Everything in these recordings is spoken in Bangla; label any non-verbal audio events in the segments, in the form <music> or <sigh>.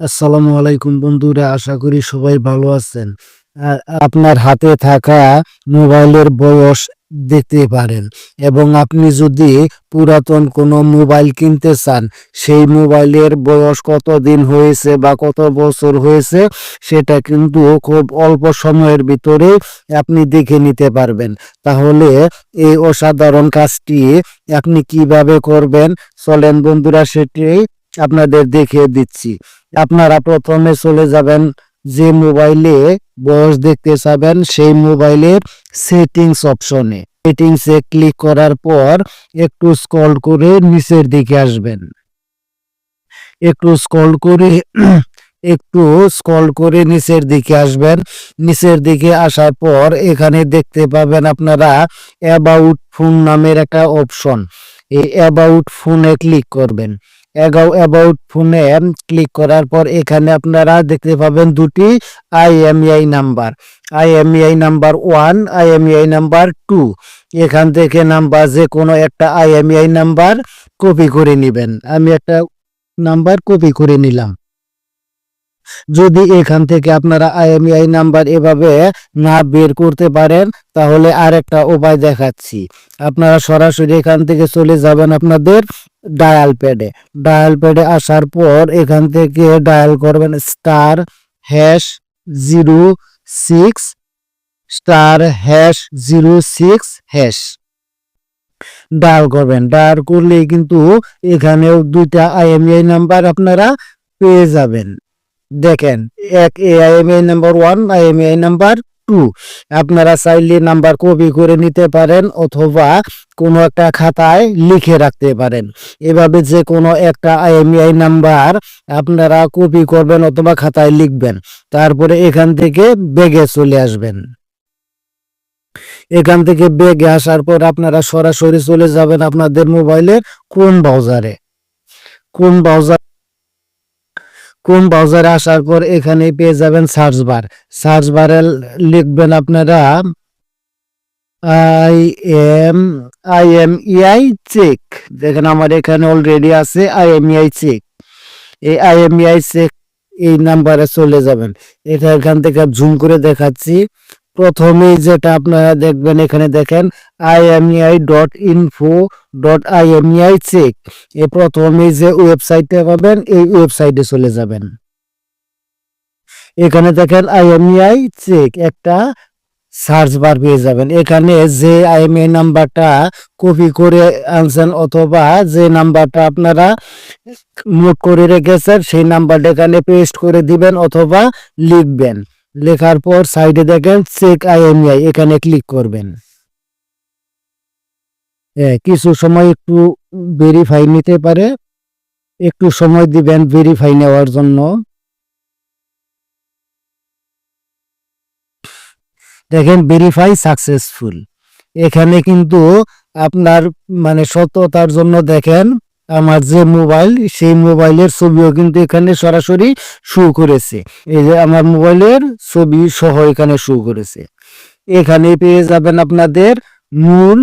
আসসালামু আলাইকুম বন্ধুরা, আশা করি সবাই ভালো আছেন। আপনার হাতে থাকা মোবাইলের বয়স দেখতে পারেন এবং আপনি যদি পুরাতন কোনো মোবাইল কিনতে চান, সেই মোবাইলের বয়স কত দিন হয়েছে বা কত বছর হয়েছে, সেটা কিন্তু খুব অল্প সময়ের ভিতরে আপনি দেখে নিতে পারবেন। তাহলে এই অসাধারণ কাজটি আপনি কীভাবে করবেন, চলেন বন্ধুরা, সেটি আপনাদের দেখিয়ে দিচ্ছি। আপনারা প্রথমে চলে যাবেন যে মোবাইলে বয়স দেখতে চাবেন, সেই মোবাইলের সেটিংস অপশনে। সেটিংসে ক্লিক করার পর একটু স্ক্রল করে নিচের দিকে আসবেন। একটু স্ক্রল করে <clears throat> একটু স্ক্রল করে নিচের দিকে আসবেন। নিচের দিকে আসার পর এখানে দেখতে পাবেন আপনারা অ্যাবাউট ফোন নামের একটা অপশন। এই অ্যাবাউট ফোনে ক্লিক করবেন। অ্যাবাউট ফোনে ক্লিক করার পর এখানে আপনারা দেখতে পাবেন দুটি IMEI number IMEI number one IMEI number two এখান থেকে নাম্বার যে কোনো একটা আইএমইআই নাম্বার কপি করে নেবেন। আমি একটা নাম্বার কপি করে নিলাম। যদি এখান থেকে আপনারা আইএমইআই নাম্বার এভাবে না বের করতে পারেন, তাহলে আরেকটা উপায় দেখাচ্ছি। আপনারা সরাসরি এখান থেকে চলে যাবেন আপনাদের ডায়াল প্যাডে ডায়াল প্যাডে আসার পর এখান থেকে ডায়াল করবেন star hash zero six star hash zero six hash dial করবেন। ডায়াল করলেই কিন্তু এখানেও দুইটা আইএমআই নাম্বার আপনারা পেয়ে যাবেন। দেখেন, এক এ IMEI number one IMEI number two আপনারা চাইলে নাম্বার কপি করে নিতে পারেন অথবা কোনো একটা খাতায় লিখে রাখতে পারেন। এভাবে যে কোনো একটা আইএমআই নাম্বার আপনারা কপি করবেন অথবা খাতায় লিখবেন। তারপরে এখান থেকে বেগে চলে আসবেন। এখান থেকে বেগে আসার পর আপনারা সরাসরি চলে যাবেন আপনাদের মোবাইলের কোন ব্রাউজারে কোন ব্রাউজার কোন ব্রাউজারে আসার পর এখানে পেয়ে যাবেন সার্চ বার সার্চ বারে লিখবেন আপনারা I M I M EI check দেখেন আমার এখানে অলরেডি আছে আই এম ইআই চেক এই আই এম ইআই চেক এই নাম্বারে চলে যাবেন। এটা এখান থেকে জুম করে দেখাচ্ছি। প্রথমেই যেটা আপনারা দেখবেন এখানে দেখেন IMEI dot info dot IMEI check এ প্রথমেই যে ওয়েবসাইটে পাবেন, এই ওয়েবসাইটে চলে যাবেন। এখানে দেখেন আইএমইআই চেক একটা সার্চ বার পেয়ে যাবেন। এখানে যে আইএমআই নাম্বারটা কপি করে আনছেন অথবা যে নাম্বারটা আপনারা নোট করে রেখেছেন, সেই নাম্বারটা এখানে পেস্ট করে দিবেন অথবা লিখবেন। লেখার পর সাইডে দেখেন চেক আইএমআই এখানে ক্লিক করবেন। হ্যাঁ, কিছু সময় একটু ভেরিফাই নিতে পারে। একটু সময় দিবেন ভেরিফাই নেওয়ার জন্য। দেখেন ভেরিফাই সাকসেসফুল এখানে কিন্তু আপনার মানে সততার জন্য দেখেন আমার যে মোবাইল, সেই মোবাইলের ছবিও কিন্তু এখানে সরাসরি শো করেছে। এই যে আমার মোবাইলের ছবি সহ এখানে শো করেছে। এখানে পেয়ে যাবেন আপনাদের মূল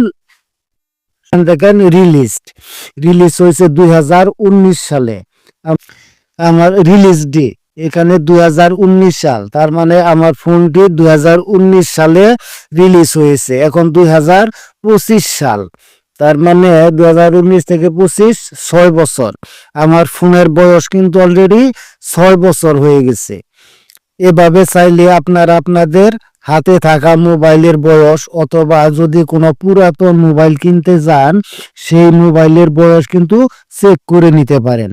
দেখেন রিলিজ রিলিজ হয়েছে দুই হাজার উনিশ সালে। আমার রিলিজ ডে এখানে দুই হাজার উনিশ সাল। তার মানে আমার ফোনটি দুই হাজার উনিশ সালে রিলিজ হয়েছে। এখন দুই হাজার পঁচিশ সাল। তার মানে দু হাজার উনিশ থেকে পঁচিশ, ছয় বছর। আমার ফোনের বয়স কিন্তু অলরেডি ছয় বছর হয়ে গেছে। এভাবে চাইলে আপনারা আপনাদের হাতে থাকা মোবাইলের বয়স অথবা যদি কোনো পুরাতন মোবাইল কিনতে যান, সেই মোবাইলের বয়স কিন্তু চেক করে নিতে পারেন।